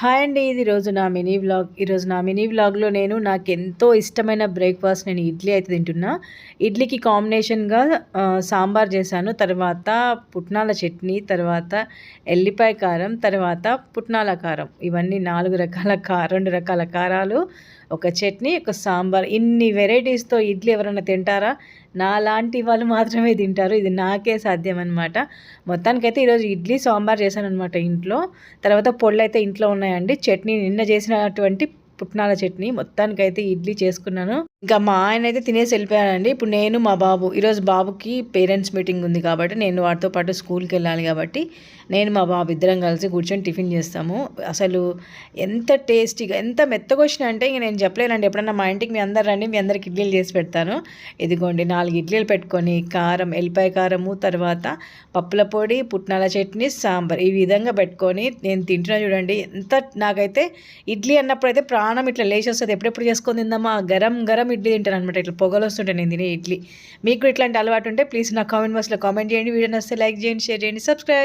Hi అండి ఇది రోజు నా మినీ వ్లాగ్. ఈరోజు నా మినీ వ్లాగ్లో నేను నాకు ఎంతో ఇష్టమైన బ్రేక్ఫాస్ట్ నేను ఇడ్లీ అయితే తింటున్నా. ఇడ్లీకి కాంబినేషన్గా సాంబార్ చేశాను. తర్వాత పుట్నాల చట్నీ తర్వాత ఎల్లిపాయ కారం తర్వాత పుట్నాల కారం. ఇవన్నీ నాలుగు రకాల కా రెండు రకాల కారాలు ఒక చట్నీ ఒక సాంబార్. ఇన్ని వెరైటీస్తో ఇడ్లీ ఎవరైనా తింటారా? నా లాంటి వాళ్ళు మాత్రమే తింటారు. ఇది నాకే సాధ్యం అనమాట మొత్తానికైతే ఈరోజు ఇడ్లీ సాంబార్ చేశాను అనమాట ఇంట్లో. తర్వాత పొళ్ళు అయితే ఇంట్లో ఉన్నాయండి. చట్నీ నిన్న చేసినటువంటి పుట్నాల చట్నీ మొత్తానికైతే ఇడ్లీ చేసుకున్నాను. ఇంకా మా ఆయన అయితే తినేసి వెళ్ళిపోయానండి ఇప్పుడు నేను మా బాబు ఈరోజు బాబుకి పేరెంట్స్ మీటింగ్ ఉంది కాబట్టి నేను వాటితో పాటు స్కూల్కి వెళ్ళాలి కాబట్టి నేను మా బాబు ఇద్దరం కలిసి కూర్చొని టిఫిన్ చేస్తాము. అసలు ఎంత టేస్టీగా ఎంత మెత్తగా అంటే ఇంక నేను చెప్పలేనండి. ఎప్పుడన్నా మా ఇంటికి మీ అందరు రండి మీ అందరికి ఇడ్లీలు చేసి పెడతాను. ఇదిగోండి నాలుగు ఇడ్లీలు పెట్టుకొని కారం ఎల్లిపాయ కారము తర్వాత పప్పుల పొడి పుట్నాల చట్నీ సాంబార్. ఈ విధంగా పెట్టుకొని నేను తింటున్నా చూడండి. ఎంత నాకైతే ఇడ్లీ అన్నప్పుడైతే ప్రాణం ఇట్లా లేచేస్తుంది ఎప్పుడెప్పుడు చేసుకొని తిందామా? గరం గరం ఇడ్లీ తింటాను అనమాట ఇట్లా పొగలు వస్తుంటే నేను తినే ఇడ్లీ. మీకు ఇట్లాంటి అలవాటు ఉంటే ప్లీజ్ నా కామెంట్ బాక్స్లో కామెంట్ చేయండి. వీడియో నస్తే లైక్ చేయండి షేర్ చేయండి. సబ్స్క్రైబ్